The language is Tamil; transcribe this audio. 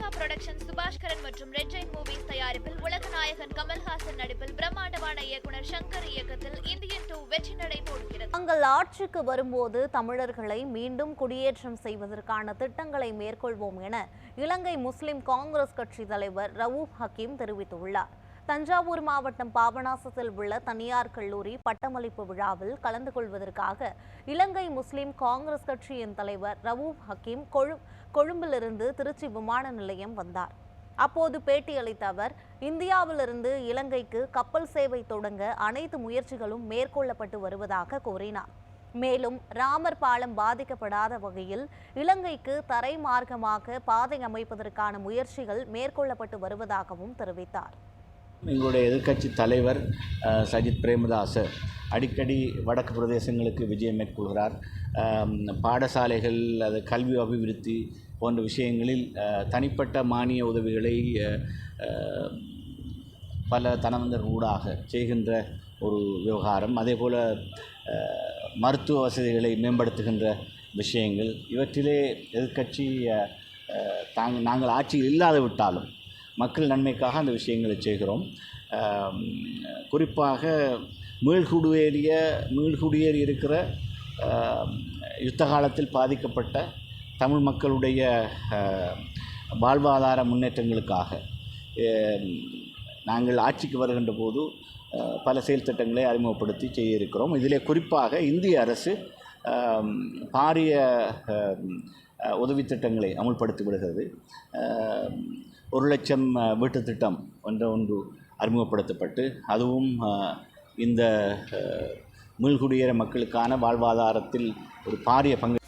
லைகா புரொடக்ஷன் சுபாஷ்கரன் மற்றும் ரெட் ஜெயின் மூவிஸ் தயாரிப்பில் உலகநாயகன் கமல்ஹாசன் நடிப்பில் பிரம்மாண்டமான இயக்குனர் சங்கர் இயக்கத்தில் இந்தியன் டூ வெற்றி நடை போடுகிறது. தங்கள் ஆட்சிக்கு வரும்போது தமிழர்களை மீண்டும் குடியேற்றம் செய்வதற்கான திட்டங்களை மேற்கொள்வோம் என இலங்கை முஸ்லிம் காங்கிரஸ் கட்சி தலைவர் ரவூப் ஹக்கீம் தெரிவித்துள்ளார். தஞ்சாவூர் மாவட்டம் பாபநாசத்தில் உள்ள தனியார் கல்லூரி பட்டமளிப்பு விழாவில் கலந்து கொள்வதற்காக இலங்கை முஸ்லிம் காங்கிரஸ் கட்சியின் தலைவர் ரவூப் ஹக்கீம் கொழு கொழும்பிலிருந்து திருச்சி விமான நிலையம் வந்தார். அப்போது பேட்டியளித்த அவர் இந்தியாவிலிருந்து இலங்கைக்கு கப்பல் சேவை தொடங்க அனைத்து முயற்சிகளும் மேற்கொள்ளப்பட்டு வருவதாக கூறினார். மேலும் ராமர் பாலம் பாதிக்கப்படாத வகையில் இலங்கைக்கு தரை மார்க்கமாக பாதை அமைப்பதற்கான முயற்சிகள் மேற்கொள்ளப்பட்டு வருவதாகவும் தெரிவித்தார். எங்களுடைய எதிர்க்கட்சி தலைவர் சஜித் பிரேமதாச அடிக்கடி வடக்கு பிரதேசங்களுக்கு விஜயம் மேற்கொள்கிறார். பாடசாலைகள் அது கல்வி அபிவிருத்தி போன்ற விஷயங்களில் தனிப்பட்ட மானிய உதவிகளை பல தனவந்தர் ஊடாக செய்கின்ற ஒரு விவகாரம். அதே போல் மருத்துவ வசதிகளை மேம்படுத்துகின்ற விஷயங்கள். இவற்றிலே எதிர்க்கட்சி தாங்க நாங்கள் ஆட்சியில் இல்லாது விட்டாலும் மக்கள் நன்மைக்காக அந்த விஷயங்களை செய்கிறோம். குறிப்பாக மீள்குடியேறிய மீள்குடியேறி இருக்கிற யுத்த காலத்தில் பாதிக்கப்பட்ட தமிழ் மக்களுடைய வாழ்வாதார முன்னேற்றங்களுக்காக நாங்கள் ஆட்சிக்கு வருகின்ற போது பல செயல் திட்டங்களை அறிமுகப்படுத்தி செய்ய இருக்கிறோம். இதிலே குறிப்பாக இந்திய அரசு பாரிய உதவி திட்டங்களை அமுல்படுத்தி விடுகிறது ஒரு லட்சம் வீட்டு திட்டம் என்ற ஒன்று அறிமுகப்படுத்தப்பட்டு அதுவும் இந்த மீள்குடியேற மக்களுக்கான வாழ்வாதாரத்தில் ஒரு பாரிய பங்கு